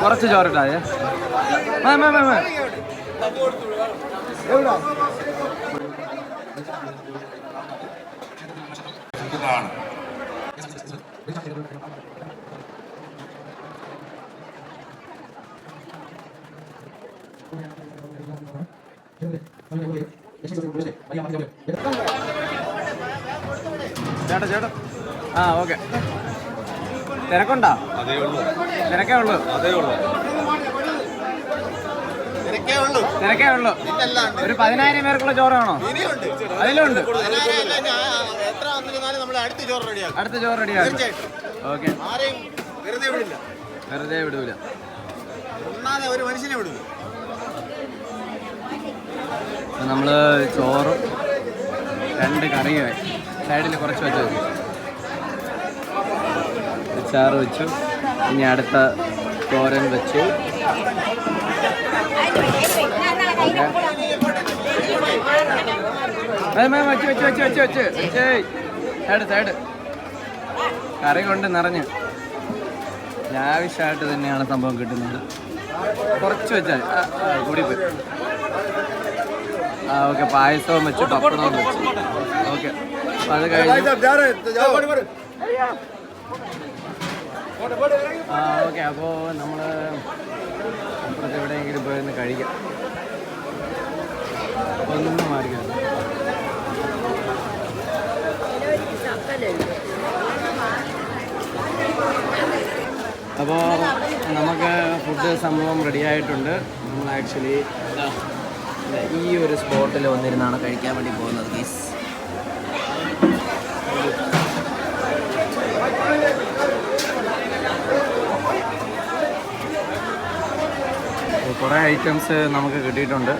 കുറച്ച് ചോറിട്ടായേ ചേട്ടാ ചേട്ടാ. ആ ഓക്കെ. തിരക്കുണ്ടോ? അതേ ഉള്ളൂ. തിരക്കേ ഉള്ളൂ. അതേ ഉള്ളൂ. തിരക്കേ ഉള്ളൂ. തിരക്കേ ഉള്ളൂ. ഇതല്ലാണ്ട് ഒരു പതിനായിരം പേർക്കുള്ള ചോറാണോ? ഇനിയുണ്ട്. അതിലുണ്ട്. അടുത്ത ചോറ് റെഡിയാക്കും. ഓക്കെ. വെറുതെ വിടൂല. ഒന്നാതെ ഒരു മനുഷ്യനെ വിടില്ല നമ്മൾ ചോറും രണ്ട് കറിയുമായി സൈഡിൽ കുറച്ച് വെച്ച് അച്ചാറ് വെച്ചു. ഇനി അടുത്ത തോരൻ വെച്ചു. വെച്ച് വെച്ച് വെച്ച് വെച്ച് വെച്ച്. വെച്ച് സൈഡ് സൈഡ് കറി കൊണ്ട് നിറഞ്ഞ്. ലാവിഷായിട്ട് തന്നെയാണ് സംഭവം കിട്ടുന്നത്. കുറച്ച് വെച്ചാൽ കൂടി ആ, ഓക്കെ പായസവും വെച്ച് പപ്പടവും വെച്ച്. ഓക്കെ. അത് കഴിഞ്ഞ് ഓക്കെ അപ്പോൾ നമ്മൾ അപ്പുറത്ത് എവിടെയെങ്കിലും പോയിരുന്ന് കഴിക്കാം. ഒന്നും മാറിക്കാം അപ്പോൾ നമുക്ക് ഫുഡ് സംഭവം റെഡിയായിട്ടുണ്ട് നമ്മൾ ആക്ച്വലി ഈ ഒരു സ്പോട്ടിൽ വന്നിരുന്നാണ് കഴിക്കാൻ വേണ്ടി പോകുന്നത് ഗീസ് കുറേ ഐറ്റംസ് നമുക്ക് കിട്ടിയിട്ടുണ്ട്.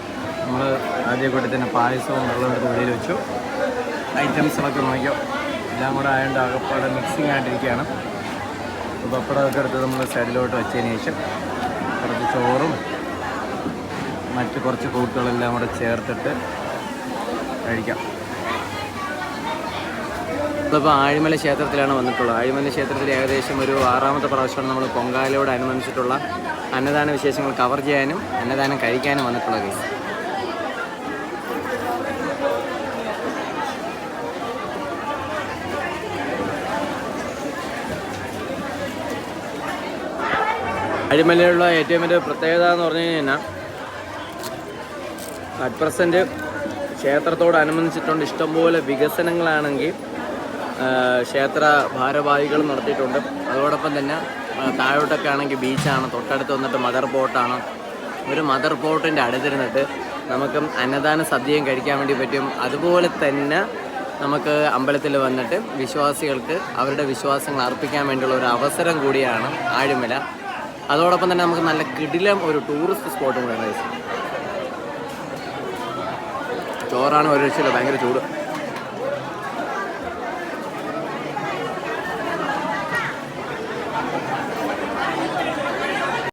നമ്മൾ ആദ്യം കൂടി തന്നെ പായസവും വെള്ളം എടുത്ത് വെളിയിൽ വെച്ചു. ഐറ്റംസുകളൊക്കെ നോക്കിയോ? എല്ലാം കൂടെ ആയതുകൊണ്ട് അകപ്പാടെ മിക്സിങ് ആയിട്ടിരിക്കുകയാണ്. പപ്പടമൊക്കെ എടുത്ത് നമ്മൾ സൈഡിലോട്ട് വെച്ചതിന് ശേഷം കുറച്ച് ചോറും മറ്റ് കുറച്ച് കൂട്ടുകളെല്ലാം കൂടെ ചേർത്തിട്ട് കഴിക്കാം. നമ്മളിപ്പോൾ ആഴിമല ക്ഷേത്രത്തിലാണ് വന്നിട്ടുള്ളത്. ആഴിമല ക്ഷേത്രത്തിൽ ഏകദേശം ഒരു ആറാമത്തെ പ്രാവശ്യമാണ് നമ്മൾ പൊങ്കാലയോട് അനുബന്ധിച്ചിട്ടുള്ള അന്നദാന വിശേഷങ്ങൾ കവർ ചെയ്യാനും അന്നദാനം കഴിക്കാനും വന്നിട്ടുള്ളത് അഴിമലയിലുള്ള ഏറ്റവും വലിയ പ്രത്യേകത എന്ന് പറഞ്ഞു കഴിഞ്ഞാൽ അറ്റ് പ്രസന്റ് ക്ഷേത്രത്തോടനുബന്ധിച്ചിട്ടുണ്ട് ഇഷ്ടംപോലെ വികസനങ്ങളാണെങ്കിൽ ക്ഷേത്ര ഭാരവാഹികൾ നടത്തിയിട്ടുണ്ട്. അതോടൊപ്പം തന്നെ താഴോട്ടൊക്കെ ആണെങ്കിൽ ബീച്ചാണ് തൊട്ടടുത്ത് വന്നിട്ട് മദർ ബോട്ടാണ്. ഒരു മദർ ബോട്ടിന്റെ അടുത്തിരുന്നിട്ട് നമുക്ക് അന്നദാന സദ്യയും കഴിക്കാൻ വേണ്ടി പറ്റും. അതുപോലെ തന്നെ നമുക്ക് അമ്പലത്തിൽ വന്നിട്ട് വിശ്വാസികൾക്ക് അവരുടെ വിശ്വാസങ്ങൾ അർപ്പിക്കാൻ വേണ്ടിയുള്ള ഒരു അവസരം കൂടിയാണ് ആഴിമല. അതോടൊപ്പം തന്നെ നമുക്ക് നല്ല കിടിലം ഒരു ടൂറിസ്റ്റ് സ്പോട്ടും കൂടെ. ചോറാണ് ഒരു രക്ഷയില്ല ഭയങ്കര ചൂട്.